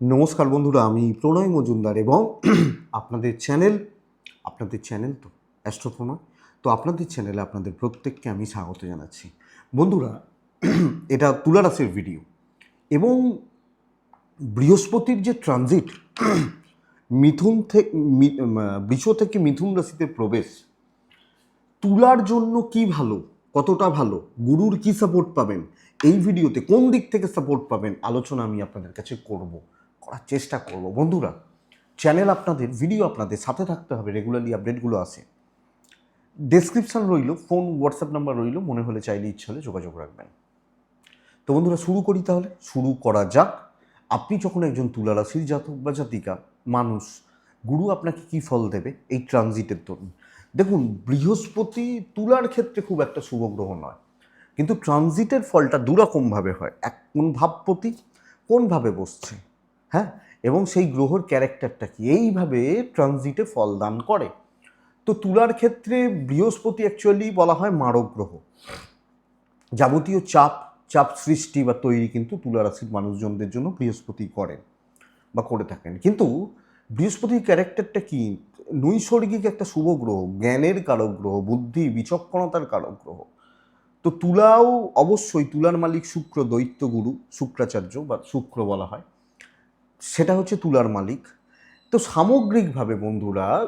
নমস্কার বন্ধুরা, আমি প্রণয় মজুমদার এবং আপনাদের চ্যানেল আপনাদের চ্যানেল তো অ্যাস্ট্রোপ্রণয়, তো আপনাদের চ্যানেলে আপনাদের প্রত্যেককে আমি স্বাগত জানাচ্ছি। বন্ধুরা, এটা তুলা রাশির ভিডিও এবং বৃহস্পতির যে ট্রানজিট মিথুন থেকে বৃষ থেকে মিথুন রাশিতে প্রবেশ, তুলার জন্য কি ভালো? কতটা ভালো? গুরুর কি সাপোর্ট পাবেন? এই ভিডিওতে কোন দিক থেকে সাপোর্ট পাবেন? আলোচনা আমি আপনাদের কাছে করব। করার চেষ্টা করব। বন্ধুরা চ্যানেল আপনাদের ভিডিও আপনাদের সাথে থাকতে হবে রেগুলারলি আপডেটগুলো আসে ডেসক্রিপশন রইল ফোন হোয়াটসঅ্যাপ নাম্বার রইল, মনে হলে চাইলে, ইচ্ছে হলে যোগাযোগ রাখবেন। তো বন্ধুরা, শুরু করি তাহলে। শুরু করা যাক। আপনি যখন একজন তুলা রাশির জাতক বা জাতিকা, মানুষ, গুরু আপনাকে কি ফল দেবে? এই ট্রানজিটের দরুন। দেখুন, বৃহস্পতি তুলার ক্ষেত্রে খুব একটা শুভ গ্রহ নয়। কিন্তু ট্রানজিটের ফলটা দুরকমভাবে হয়। এক কোন ভাবপতি কোনভাবে বসছে? হ্যাঁ? এবং সেই গ্রহর ক্যারেক্টারটা কি? এইভাবে ট্রানজিটে ফল দান করে। তো তুলার ক্ষেত্রে বৃহস্পতি অ্যাকচুয়ালি বলা হয় মারক গ্রহ। যাবতীয় চাপ চাপ সৃষ্টি বা তৈরি কিন্তু তুলা রাশির মানুষজনদের জন্য বৃহস্পতি করেন বা করে থাকেন। কিন্তু বৃহস্পতির ক্যারেক্টারটা কি? নৈসর্গিক একটা শুভ গ্রহ, জ্ঞানের কারক গ্রহ, বুদ্ধি, বিচক্ষণতার কারক গ্রহ। তো তুলাও অবশ্যই তুলার মালিক শুক্র দৈত্য গুরু, শুক্রাচার্য বা শুক্র বলা হয়। সেটা হচ্ছে তুলার মালিক। তো সামগ্রিকভাবে বন্ধুরা,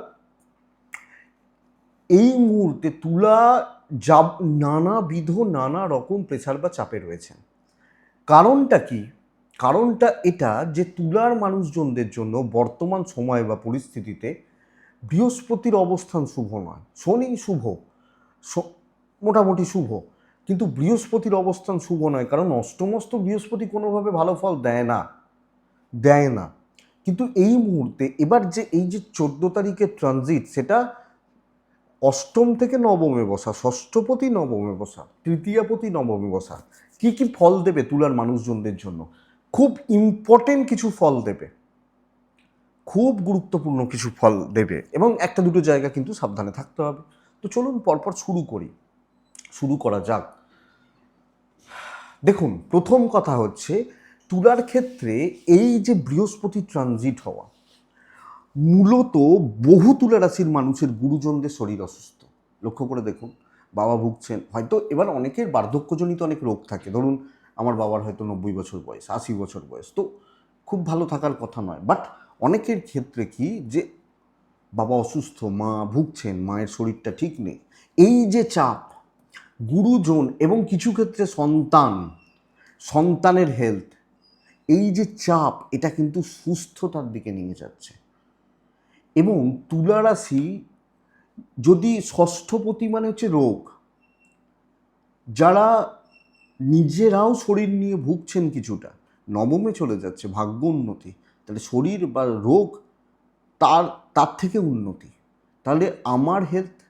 এই মুহূর্তে তুলা যা নানাবিধ, নানা রকম প্রেশার বা চাপে রয়েছেন। কারণটা কি? কারণটা এটা যে তুলার মানুষজনদের জন্য বর্তমান সময় বা পরিস্থিতিতে বৃহস্পতির অবস্থান শুভ নয়। শনি শুভ মোটামুটি শুভ। কিন্তু বৃহস্পতির অবস্থান শুভ নয়, কারণ অষ্টমস্ত বৃহস্পতি কোনোভাবে ভালো ফল দেয় না। দেয় না। কিন্তু এই মুহূর্তে এবার যে এই যে চোদ্দ তারিখের ট্রানজিট সেটা অষ্টম থেকে নবমে বসা, ষষ্ঠপতি নবমে বসা, তৃতীয়পতি নবমে বসা, কি কি ফল দেবে তুলার মানুষজনদের জন্য? খুব ইম্পর্টেন্ট কিছু ফল দেবে। খুব গুরুত্বপূর্ণ কিছু ফল দেবে এবং একটা দুটো জায়গা কিন্তু সাবধানে থাকতে হবে। তো চলুন পরপর শুরু করি। শুরু করা যাক। দেখুন, প্রথম কথা হচ্ছে তুলার ক্ষেত্রে এই যে বৃহস্পতি ট্রানজিট হওয়া, মূলত বহু তুলা রাশির মানুষের গুরুজনদের শরীর অসুস্থ। লক্ষ্য করে দেখুন, বাবা ভুগছেন। হয়তো এবার অনেকের বার্ধক্যজনিত অনেক রোগ থাকে। ধরুন, আমার বাবার হয়তো নব্বই বছর বয়স, আশি বছর বয়স। তো খুব ভালো থাকার কথা নয়। বাট অনেকের ক্ষেত্রে কি যে বাবা অসুস্থ, মা ভুগছেন, মায়ের শরীরটা ঠিক নেই। এই যে চাপ, গুরুজন এবং কিছু ক্ষেত্রে সন্তান, সন্তানের হেলথ এই যে চাপ, এটা কিন্তু সুস্থতার দিকে নিয়ে যাচ্ছে। এবং তুলা রাশি যদি ষষ্ঠপতি মানে হচ্ছে রোগ, যারা নিজেরাও শরীর নিয়ে ভুগছেন কিছুটা, নবমে চলে যাচ্ছে, ভাগ্য উন্নতি, তাহলে শরীর বা রোগ তার তার থেকে উন্নতি। তাহলে আমার হেলথ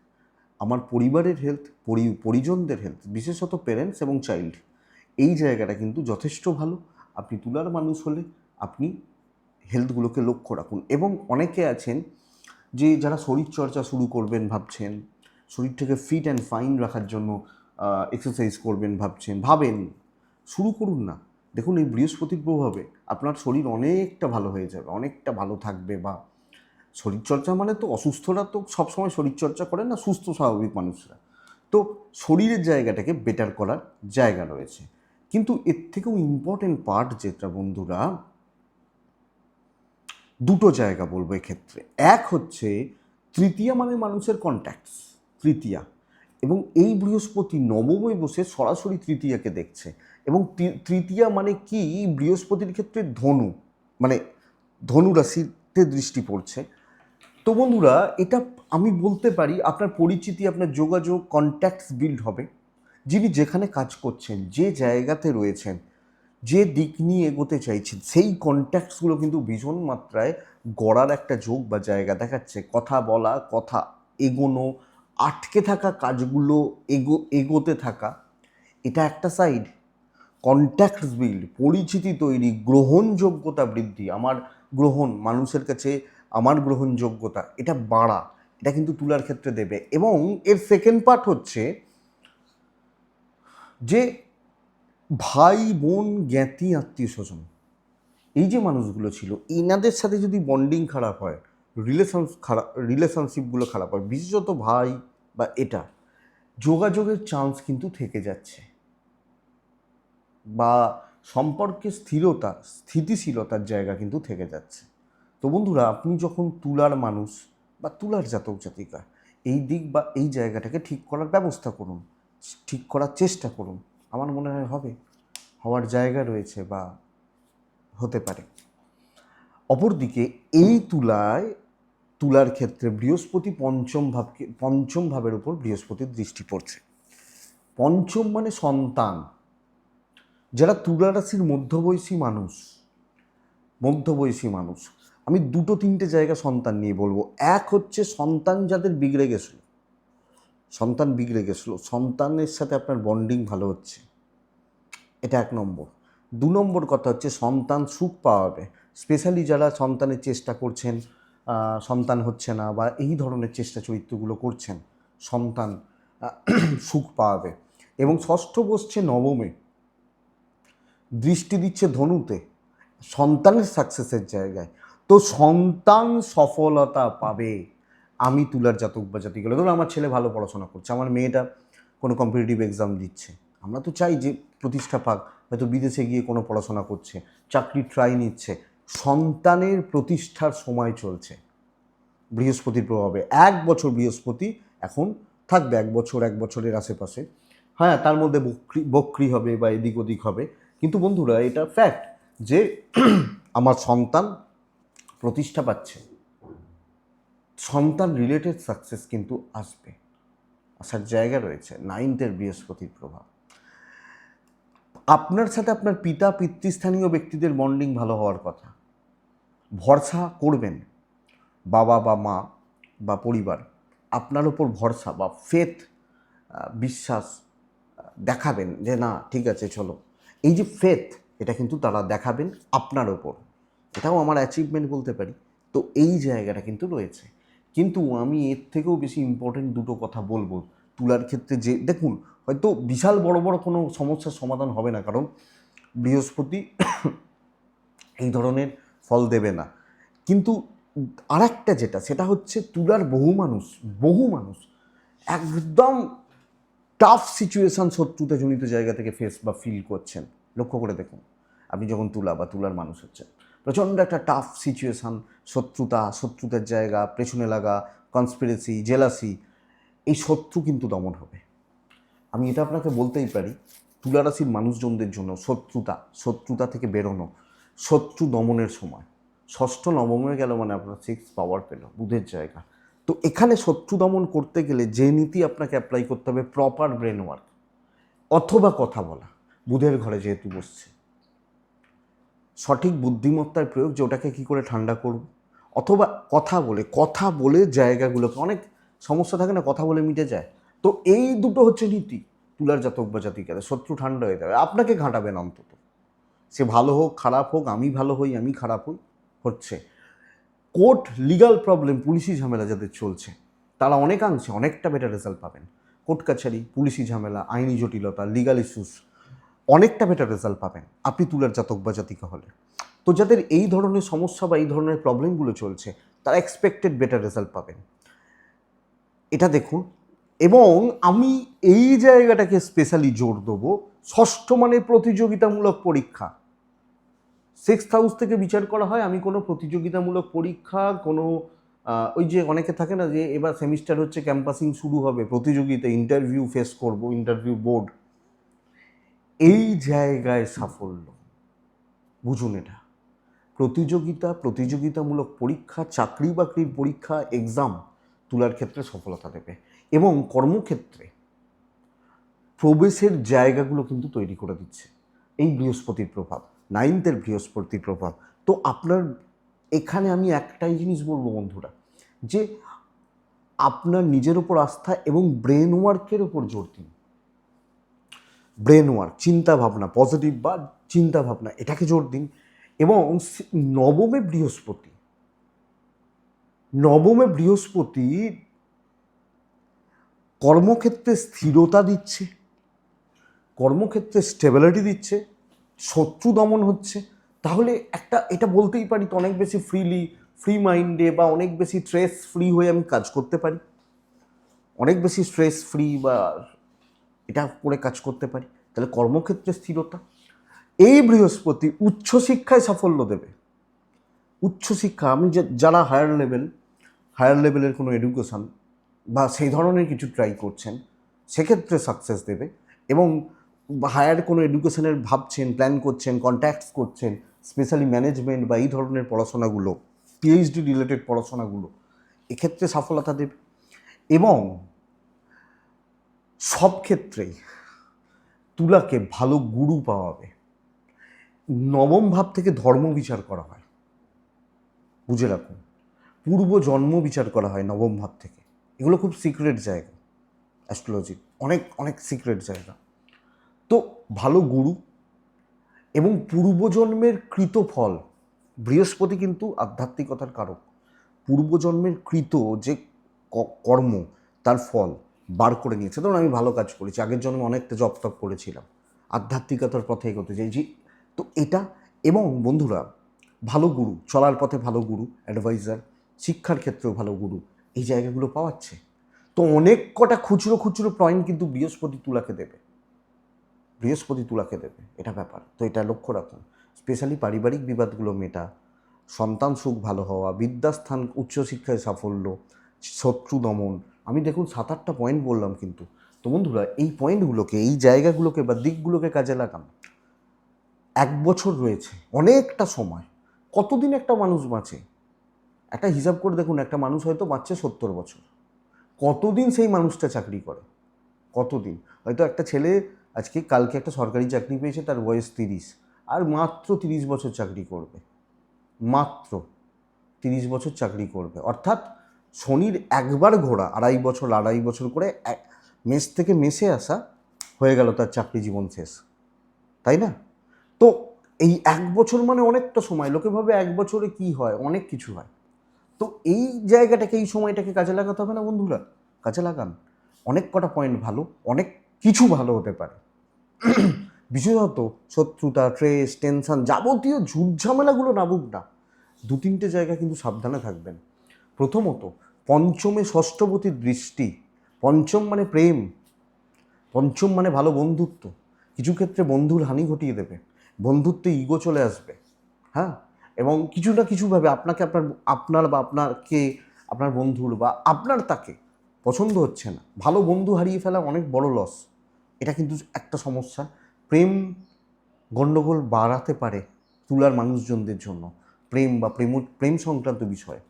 আমার পরিবারের হেলথ পরি, পরিজনদের হেলথ বিশেষত প্যারেন্টস এবং চাইল্ড এই জায়গাটা কিন্তু যথেষ্ট ভালো। আপনি তুলার মানুষ হলে আপনি হেলথগুলোকে লক্ষ্য রাখুন। এবং অনেকে আছেন যে যারা শরীরচর্চা শুরু করবেন ভাবছেন শরীরটাকে ফিট অ্যান্ড ফাইন রাখার জন্য এক্সারসাইজ করবেন ভাবছেন, ভাবেন, শুরু করুন না। দেখুন এই বৃহস্পতির প্রভাবে আপনার শরীর অনেকটা ভালো হয়ে যাবে, অনেকটা ভালো থাকবে বা শরীরচর্চা মানে তো অসুস্থরা তো সবসময় শরীরচর্চা করে না, সুস্থ স্বাভাবিক মানুষরা। তো শরীরের জায়গাটাকে বেটার করার জায়গা রয়েছে। কিন্তু এর থেকেও ইম্পর্টেন্ট পার্ট যেটা বন্ধুরা, দুটো জায়গা বলব এক্ষেত্রে। এক হচ্ছে তৃতীয়া মানে মানুষের কন্ট্যাক্টস তৃতীয়া। এবং এই বৃহস্পতি নবমে বসে সরাসরি তৃতীয়াকে দেখছে। এবং তৃতীয়া মানে কি? বৃহস্পতির ক্ষেত্রে ধনু মানে ধনু রাশিতে দৃষ্টি পড়ছে। তো বন্ধুরা, এটা আমি বলতে পারি, আপনার পরিচিতি, আপনার যোগাযোগ কন্ট্যাক্টস বিল্ড হবে। যিনি যেখানে কাজ করছেন, যে জায়গাতে রয়েছেন, যে দিক নিয়ে এগোতে চাইছেন, সেই কন্ট্যাক্টসগুলো কিন্তু ভীষণ মাত্রায় গড়ার একটা যোগ বা জায়গা দেখাচ্ছে। কথা বলা, কথা এগোনো, আটকে থাকা কাজগুলো এগো, এগোতে থাকা, এটা একটা সাইড কন্ট্যাক্টস বিল্ড পরিচিতি তৈরি, গ্রহণযোগ্যতা বৃদ্ধি, আমার গ্রহণ, মানুষের কাছে আমার গ্রহণযোগ্যতা, এটা বাড়া, এটা কিন্তু তুলার ক্ষেত্রে দেবে। এবং এর সেকেন্ড পার্ট হচ্ছে যে ভাই, বোন, জ্ঞাতি, আত্মীয় স্বজন, এই যে মানুষগুলো ছিল এনাদের সাথে যদি বন্ডিং খারাপ হয় রিলেশন খারাপ রিলেশনশিপগুলো খারাপ হয়, বিশেষত ভাই বা এটা, যোগাযোগের চান্স কিন্তু থেকে যাচ্ছে। বা সম্পর্কে স্থিরতা, স্থিতিশীলতার জায়গা কিন্তু থেকে যাচ্ছে। তো বন্ধুরা, আপনি যখন তুলার মানুষ বা তুলার জাতক জাতিকা এই দিক বা এই জায়গাটাকে ঠিক করার ব্যবস্থা করুন। ঠিক করার চেষ্টা করুন। আমার মনে হয় হবে। হওয়ার জায়গা রয়েছে বা হতে পারে। অপরদিকে এই তুলায়, তুলার ক্ষেত্রে বৃহস্পতি পঞ্চম ভাবকে, পঞ্চম ভাবের উপর বৃহস্পতির দৃষ্টি পড়ছে। পঞ্চম মানে সন্তান। যারা তুলা রাশির মধ্যবয়সী মানুষ মধ্যবয়সী মানুষ, আমি দুটো তিনটে জায়গা সন্তান নিয়ে বলব। এক হচ্ছে সন্তান যাদের বিগড়ে গেছিল। সন্তান বিগড়ে গেছিল, সন্তানের সাথে আপনার বন্ডিং ভালো হচ্ছে। এটা এক নম্বর। দু নম্বর কথা হচ্ছে সন্তান সুখ পাওয়াবে। স্পেশালি যারা সন্তানের চেষ্টা করছেন সন্তান হচ্ছে না বা এই ধরনের চেষ্টা চরিত্রগুলো করছেন, সন্তান সুখ পাওয়াবে। এবং ষষ্ঠ বসছে নবমে। দৃষ্টি দিচ্ছে ধনুতে। সন্তানের সাকসেসের জায়গায়। তো সন্তান সফলতা পাবে। আমি তুলার জাতক বা জাতিগুলো, ধরুন আমার ছেলে ভালো পড়াশোনা করছে, আমার মেয়েটা কোনো কম্পিটিটিভ এক্সাম দিচ্ছে। আমরা তো চাই যে প্রতিষ্ঠা পাক, হয়তো বিদেশে গিয়ে কোনো পড়াশোনা করছে, চাকরি ট্রাই নিচ্ছে, সন্তানের প্রতিষ্ঠার সময় চলছে। বৃহস্পতির প্রভাবে, এক বছর বৃহস্পতি এখন থাকবে, এক বছর, এক বছরের আশেপাশে। হ্যাঁ তার মধ্যে বক্রি বক্রি হবে বা এদিক ওদিক হবে, কিন্তু বন্ধুরা, এটা ফ্যাক্ট যে আমার সন্তান প্রতিষ্ঠা পাচ্ছে। সন্তান রিলেটেড সাকসেস কিন্তু আসবে। আসার জায়গা রয়েছে নাইনথের বৃহস্পতির প্রভাব। আপনার সাথে আপনার পিতা, পিতৃস্থানীয় ব্যক্তিদের বন্ডিং ভালো হওয়ার কথা। ভরসা করবেন বাবা বা মা বা পরিবার। আপনার ওপর ভরসা বা ফেথ বিশ্বাস দেখাবেন যে না, ঠিক আছে, চলো। এই যে ফেথ এটা কিন্তু তারা দেখাবেন আপনার ওপর এটাও আমার অ্যাচিভমেন্ট বলতে পারি। তো এই জায়গাটা কিন্তু রয়েছে। কিন্তু আমি এর থেকেও বেশি ইম্পর্টেন্ট দুটো কথা বলব। তুলার ক্ষেত্রে যে, দেখুন, হয়তো বিশাল বড় বড় কোনো সমস্যার সমাধান হবে না, কারণ বৃহস্পতি এই ধরনের ফল দেবে না। কিন্তু আরেকটা যেটা, সেটা হচ্ছে তুলার বহু মানুষ বহু মানুষ একদম টাফ সিচুয়েশান শত্রুতা জনিত জায়গা থেকে ফেস বা ফিল করছেন। লক্ষ্য করে দেখুন, আপনি যখন তুলা বা তুলার মানুষ হচ্ছেন প্রচণ্ড একটা টাফ সিচুয়েশান শত্রুতা, শত্রুতার জায়গা, পেছনে লাগা কনস্পিরেসি জেলাসি এই শত্রু কিন্তু দমন হবে। আমি এটা আপনাকে বলতেই পারি, তুলা রাশির মানুষজনদের জন্য শত্রুতা শত্রুতা থেকে বেরোনো, শত্রু দমনের সময়। ষষ্ঠ নবমে গেল মানে আপনার সিক্স পাওয়ার পেল, বুধের জায়গা। তো এখানে শত্রু দমন করতে গেলে যে নীতি আপনাকে অ্যাপ্লাই করতে হবে প্রপার ব্রেন ওয়ার্ক অথবা কথা বলা। বুধের ঘরে যেহেতু বসছে সঠিক বুদ্ধিমত্তার প্রয়োগ যে ওটাকে কী করে ঠান্ডা করব? অথবা কথা বলে কথা বলে জায়গাগুলোকে, অনেক সমস্যা থাকে না, কথা বলে মিটে যায়। তো এই দুটো হচ্ছে নীতি, তুলার জাতক বা জাতিকাদের, শত্রু ঠান্ডা হয়ে যাবে। আপনাকে ঘাঁটাবেন অন্তত। সে ভালো হোক, খারাপ হোক, আমি ভালো হই, আমি খারাপ হই, হচ্ছে। কোর্ট লিগাল প্রবলেম, পুলিশি ঝামেলা যাদের চলছে, তারা অনেকাংশে অনেকটা বেটার রেজাল্ট পাবেন। কোর্ট কাছারি, পুলিশি ঝামেলা, আইনি জটিলতা লিগাল ইস্যুস অনেকটা বেটার রেজাল্ট পাবেন, আপনি তুলার জাতক বা জাতিকা হলে। তো যাদের এই ধরনের সমস্যা বা এই ধরনের প্রবলেমগুলো চলছে, তারা এক্সপেক্টেড বেটার রেজাল্ট পাবেন। এটা দেখুন, এবং আমি এই জায়গাটাকে স্পেশালি জোর দেবো, ষষ্ঠ মানের প্রতিযোগিতামূলক পরীক্ষা। সিক্স হাউস থেকে বিচার করা হয়, আমি কোনো প্রতিযোগিতামূলক পরীক্ষা, কোনো ওই যে অনেকে থাকে না যে, এবার সেমিস্টার হচ্ছে ক্যাম্পাসিং শুরু হবে, প্রতিযোগিতা ইন্টারভিউ ফেস করব ইন্টারভিউ বোর্ড এই জায়গায় সাফল্য। বুঝুন এটা। প্রতিযোগিতা, প্রতিযোগিতামূলক পরীক্ষা, চাকরি বাকরির পরীক্ষা এক্সাম তোলার ক্ষেত্রে সফলতা দেবে এবং কর্মক্ষেত্রে প্রবেশের জায়গাগুলো কিন্তু তৈরি করে দিচ্ছে। এই বৃহস্পতির প্রভাব নাইনথের বৃহস্পতির প্রভাব। তো আপনার, এখানে আমি একটাই জিনিস বলব বন্ধুরা, যে আপনার নিজের ওপর আস্থা এবং ব্রেন ওয়ার্কের ওপর জোর দিন। ব্রেন ওয়ার্ক চিন্তা ভাবনা পজিটিভ বা চিন্তা ভাবনা, এটাকে জোর দিন। এবং নবমে বৃহস্পতি নবমে বৃহস্পতি কর্মক্ষেত্রে স্থিরতা দিচ্ছে, কর্মক্ষেত্রে স্টেবিলিটি দিচ্ছে, শত্রু দমন হচ্ছে। তাহলে একটা, এটা বলতেই পারি তো অনেক বেশি ফ্রিলি ফ্রি মাইন্ডে বা অনেক বেশি স্ট্রেস ফ্রি হয়ে আমি কাজ করতে পারি। অনেক বেশি স্ট্রেস ফ্রি বা এটা করে কাজ করতে পারি। তাহলে কর্মক্ষেত্রে স্থিরতা। এই বৃহস্পতি উচ্চশিক্ষায় সাফল্য দেবে। উচ্চশিক্ষা আমি যারা হায়ার লেভেল হায়ার লেভেলের কোনো এডুকেশন বা সেই ধরনের কিছু ট্রাই করছেন, সেক্ষেত্রে সাকসেস দেবে এবং হায়ার কোনো এডুকেশনের ভাবছেন প্ল্যান করছেন কন্ট্যাক্টস করছেন স্পেশালি ম্যানেজমেন্ট বা এই ধরনের পড়াশোনাগুলো পিএইচডি রিলেটেড পড়াশোনাগুলো, এক্ষেত্রে সফলতা দেবে। এবং সব ক্ষেত্রেই তুলাকে ভালো গুরু পাওয়াবে। নবম ভাব থেকে ধর্ম বিচার করা হয়। বুঝে রাখুন, পূর্ব জন্ম বিচার করা হয় নবম ভাব থেকে। এগুলো খুব সিক্রেট জায়গা অ্যাস্ট্রোলজি অনেক অনেক সিক্রেট জায়গা। তো ভালো গুরু এবং পূর্বজন্মের কৃত ফল, বৃহস্পতি কিন্তু আধ্যাত্মিকতার কারক। পূর্বজন্মের কৃত যে কর্ম, তার ফল বার করে নিয়েছে। ধরুন আমি ভালো কাজ করেছি, আগের জন্মে অনেকটা জব তপ করেছিলাম, আধ্যাত্মিকতার পথে এগোতে চাইছি তো এটা এবং বন্ধুরা, ভালো গুরু, চলার পথে ভালো গুরু অ্যাডভাইজার শিক্ষার ক্ষেত্রেও ভালো গুরু, এই জায়গাগুলো পাওয়াচ্ছে। তো অনেক কটা খুচরো খুচরো পয়েন্ট কিন্তু বৃহস্পতি তুলাকে দেবে। বৃহস্পতি তুলাকে দেবে, এটা ব্যাপার। তো এটা লক্ষ্য রাখুন স্পেশালি পারিবারিক বিবাদগুলো মেটা, সন্তান সুখ ভালো হওয়া, বিদ্যাস্থান, উচ্চশিক্ষায় সাফল্য, শত্রু দমন আমি দেখুন সাত আটটা পয়েন্ট বললাম কিন্তু। তো বন্ধুরা, এই পয়েন্টগুলোকে এই জায়গাগুলোকে বা দিকগুলোকে কাজে লাগান। এক বছর রয়েছে, অনেকটা সময়। কতদিন একটা মানুষ বাঁচে? একটা হিসাব করে দেখুন, একটা মানুষ হয়তো বাঁচছে সত্তর বছর। কতদিন সেই মানুষটা চাকরি করে? কতদিন? হয়তো একটা ছেলে আজকে, কালকে একটা সরকারি চাকরি পেয়েছে, তার বয়স তিরিশ। আর মাত্র তিরিশ বছর চাকরি করবে। মাত্র তিরিশ বছর চাকরি করবে। অর্থাৎ শনির একবার ঘোরা আড়াই বছর আড়াই বছর করে এক মেস থেকে মেসে আসা হয়ে গেল তার চাকরি জীবন শেষ। তাই না? তো এই এক বছর মানে অনেকটা সময়। লোকে ভাবে এক বছরে কি হয়? অনেক কিছু হয়। তো এই জায়গাটাকে, এই সময়টাকে কাজে লাগাতে হবে না বন্ধুরা? কাজে লাগান। অনেক কটা পয়েন্ট ভালো, অনেক কিছু ভালো হতে পারে। বিশেষত শত্রুতা ট্রেস টেনশন যাবতীয় ঝুট ঝামেলাগুলো নামুক না। দু তিনটে জায়গা কিন্তু সাবধানে থাকবেন। প্রথমত পঞ্চমে ষষ্ঠপতির দৃষ্টি। পঞ্চম মানে প্রেম। পঞ্চম মানে ভালো বন্ধুত্ব। কিছু ক্ষেত্রে বন্ধুর হানি ঘটিয়ে দেবে। বন্ধুত্বে ইগো চলে আসবে। হ্যাঁ? এবং কিছু না কিছুভাবে আপনাকে আপনার আপনার বা আপনাকে, আপনার বন্ধুর বা আপনার তাকে পছন্দ হচ্ছে না। ভালো বন্ধু হারিয়ে ফেলা অনেক বড় লস এটা কিন্তু একটা সমস্যা। প্রেম গণ্ডগোল বাড়াতে পারে তুলার মানুষজনদের জন্য। প্রেম বা প্রেম প্রেম সংক্রান্ত বিষয়।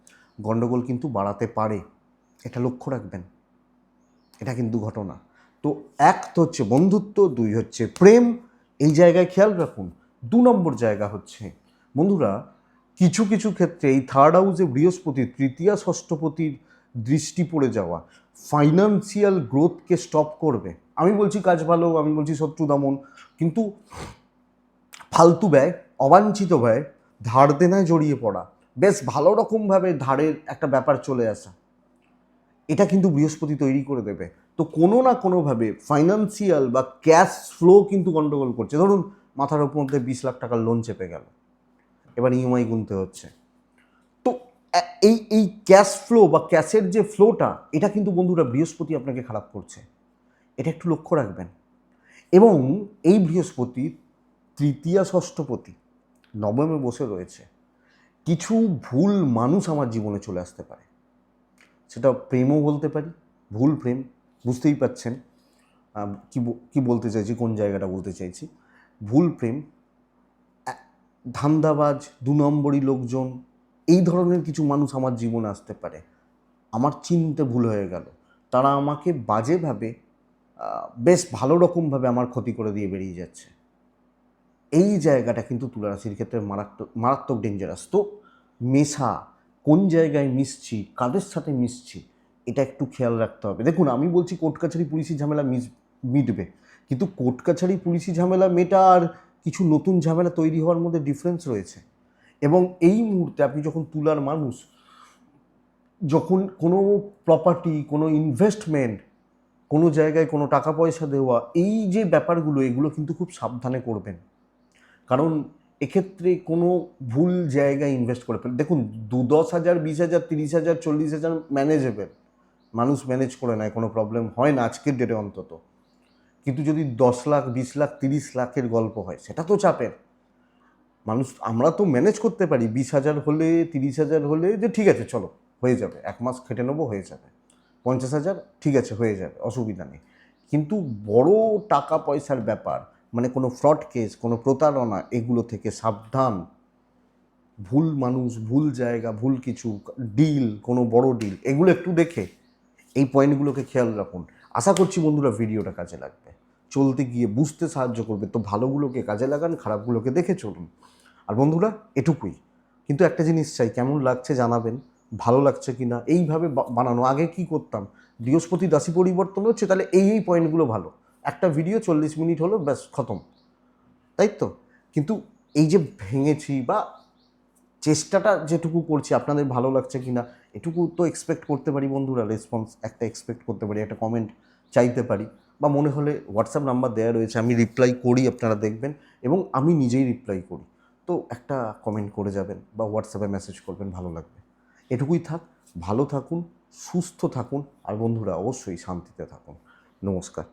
গণ্ডগোল কিন্তু বাড়াতে পারে। এটা লক্ষ্য রাখবেন। এটা কিন্তু ঘটনা। তো এক তো হচ্ছে বন্ধুত্ব, দুই হচ্ছে প্রেম। এই জায়গায় খেয়াল রাখুন, দু নম্বর জায়গা হচ্ছে, বন্ধুরা, কিছু কিছু ক্ষেত্রে এই থার্ড হাউসে বৃহস্পতি, তৃতীয়, ষষ্ঠপতির দৃষ্টি পড়ে যাওয়া ফাইন্যান্সিয়াল গ্রোথকে স্টপ করবে। আমি বলছি কাজ ভালো, আমি বলছি শত্রু দমন, কিন্তু ফালতু ব্যয়, অবাঞ্ছিত ব্যয়, ধার দেনায় জড়িয়ে পড়া বেশ ভালো রকমভাবে ধারের একটা ব্যাপার চলে আসা। এটা কিন্তু বৃহস্পতি তৈরি করে দেবে। তো কোনো না কোনোভাবে ফাইন্যান্সিয়াল বা ক্যাশ ফ্লো কিন্তু গন্ডগোল করছে। ধরুন, মাথার উপর মধ্যে বিশ লাখ টাকার লোন চেপে গেল। এবার ইএমআই গুনতে হচ্ছে। তো এই এই ক্যাশ ফ্লো বা ক্যাশের যে ফ্লোটা এটা কিন্তু বন্ধুরা বৃহস্পতি আপনাকে খারাপ করছে। এটা একটু লক্ষ্য রাখবেন। এবং এই বৃহস্পতি তৃতীয় ষষ্ঠপতি, নবমে বসে রয়েছে। কিছু ভুল মানুষ আমার জীবনে চলে আসতে পারে। সেটা প্রেমও বলতে পারি, ভুল প্রেম, বুঝতেই পাচ্ছেন। কি কি বলতে চাইছি, কোন জায়গাটা বলতে চাইছি? ভুল প্রেম ধান্দাবাজ, দু নম্বরই লোকজন, এই ধরনের কিছু মানুষ আমার জীবনে আসতে পারে। আমার চিনতে ভুল হয়ে গেল। তারা আমাকে বাজেভাবে বেশ ভালো রকমভাবে আমার ক্ষতি করে দিয়ে বেরিয়ে যাচ্ছে। এই জায়গাটা কিন্তু তুলারাশির ক্ষেত্রে মারাত্মক মারাত্মক ডেঞ্জারাস তো মেশা, কোন জায়গায় মিশছি, কাদের সাথে মিশছি, এটা একটু খেয়াল রাখতে হবে। দেখুন, আমি বলছি কোর্ট কাছারি পুলিশি ঝামেলা মিস, মিটবে, কিন্তু কোর্ট কাছারি পুলিশি ঝামেলা মেটা আর কিছু নতুন ঝামেলা তৈরি হওয়ার মধ্যে ডিফারেন্স রয়েছে। এবং এই মুহূর্তে আপনি যখন তুলার মানুষ, যখন কোনো প্রপার্টি কোনো ইনভেস্টমেন্ট কোনো জায়গায় কোনো টাকা পয়সা দেওয়া, এই যে ব্যাপারগুলো, এগুলো কিন্তু খুব সাবধানে করবেন। কারণ এক্ষেত্রে কোনো ভুল জায়গায় ইনভেস্ট করে ফেলে দেখুন, দু দশ হাজার, বিশ হাজার, তিরিশ হাজার, চল্লিশ হাজার ম্যানেজেবল মানুষ ম্যানেজ করে নেয়, কোনো প্রবলেম হয় না আজকের ডেটে অন্তত। কিন্তু যদি দশ লাখ, বিশ লাখ, তিরিশ লাখের গল্প হয়, সেটা তো চাপের। মানুষ, আমরা তো ম্যানেজ করতে পারি, বিশ হাজার হলে, তিরিশ হাজার হলে যে ঠিক আছে, চলো, হয়ে যাবে। এক মাস খেটে নেব, হয়ে যাবে। পঞ্চাশ হাজার, ঠিক আছে, হয়ে যাবে, অসুবিধা নেই। কিন্তু বড় টাকা পয়সার ব্যাপার মানে কোনো ফ্রড কেস কোনো প্রতারণা, এগুলো থেকে সাবধান। ভুল মানুষ, ভুল জায়গা, ভুল কিছু ডিল কোনো বড় ডিল এগুলো একটু দেখে, এই পয়েন্টগুলোকে খেয়াল রাখুন। আশা করছি বন্ধুরা ভিডিওটা কাজে লাগবে। চলতে গিয়ে বুঝতে সাহায্য করবে। তো ভালোগুলোকে কাজে লাগান, খারাপগুলোকে দেখে চলুন। আর বন্ধুরা, এটুকুই। কিন্তু একটা জিনিস চাই, কেমন লাগছে জানাবেন? ভালো লাগছে কি না এইভাবে বানানো। আগে কি করতাম? বৃহস্পতি দাসী পরিবর্তন হচ্ছে, তাহলে এই এই পয়েন্টগুলো ভালো। একটা ভিডিও চল্লিশ মিনিট হলো, ব্যাস, খতম। তাই তো? কিন্তু এই যে ভেঙেছি বা চেষ্টাটা যেটুকু করছি, আপনাদের ভালো লাগছে কি না এটুকু তো এক্সপেক্ট করতে পারি বন্ধুরা রেসপন্স একটা এক্সপেক্ট করতে পারি, একটা কমেন্ট চাইতে পারি। বা মনে হলে হোয়াটসঅ্যাপ নাম্বার দেওয়া রয়েছে, আমি রিপ্লাই করি, আপনারা দেখবেন, এবং আমি নিজেই রিপ্লাই করি। তো একটা কমেন্ট করে যাবেন বা হোয়াটসঅ্যাপে মেসেজ করবেন, ভালো লাগবে। এটুকুই থাক, ভালো থাকুন, সুস্থ থাকুন, আর বন্ধুরা অবশ্যই শান্তিতে থাকুন। নমস্কার।